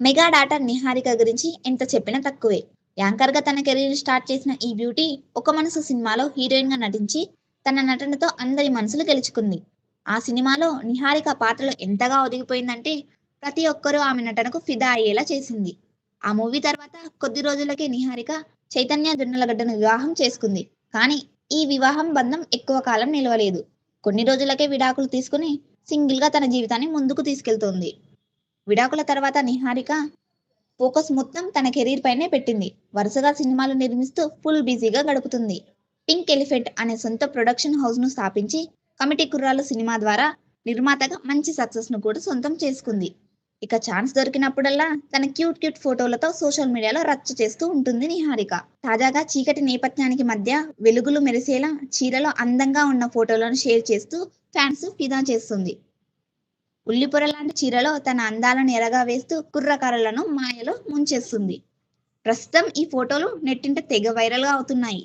Mega daughter Niharika గురించి ఎంత చెప్పినా తక్కువే. యాంకర్గా తన కెరీర్ స్టార్ట్ చేసిన ఈ బ్యూటీ ఒక మనసు సినిమాలో హీరోయిన్గా నటించి తన నటనతో అందరి మనసులు గెలుచుకుంది. ఆ సినిమాలో నిహారిక పాత్రలో ఎంతగా ఒదిగిపోయిందంటే ప్రతి ఒక్కరూ ఆమె నటనకు ఫిదా అయ్యేలా చేసింది. ఆ మూవీ తర్వాత కొద్ది రోజులకే నిహారిక చైతన్య దున్నలగడ్డను వివాహం చేసుకుంది. కానీ ఈ వివాహం బంధం ఎక్కువ కాలం నిలవలేదు. కొన్ని రోజులకే విడాకులు తీసుకుని సింగిల్గా తన జీవితాన్ని ముందుకు తీసుకెళ్తోంది. విడాకుల తర్వాత నిహారిక ఫోకస్ మొత్తం తన కెరీర్ పైనే పెట్టింది. వరుసగా సినిమాలు నిర్మిస్తూ ఫుల్ బిజీగా గడుపుతుంది. పింక్ ఎలిఫెంట్ అనే సొంత ప్రొడక్షన్ హౌస్ను స్థాపించి కమిటీ కుర్రాలు సినిమా ద్వారా నిర్మాతగా మంచి సక్సెస్ను కూడా సొంతం చేసుకుంది. ఇక ఛాన్స్ దొరికినప్పుడల్లా తన క్యూట్ క్యూట్ ఫోటోలతో సోషల్ మీడియాలో రచ్చ చేస్తూ ఉంటుంది నిహారిక. తాజాగా చీకటి నేపథ్యానికి మధ్య వెలుగులు మెరిసేలా చీరలో అందంగా ఉన్న ఫోటోలను షేర్ చేస్తూ ఫ్యాన్స్ ఫిదా చేస్తుంది. ఉల్లిపొర లాంటి చీరలో తన అందాలను ఎరగా వేస్తూ కుర్రకారులను మాయలో ముంచేస్తుంది. ప్రస్తుతం ఈ ఫోటోలు నెట్టింట తెగ వైరల్గా అవుతున్నాయి.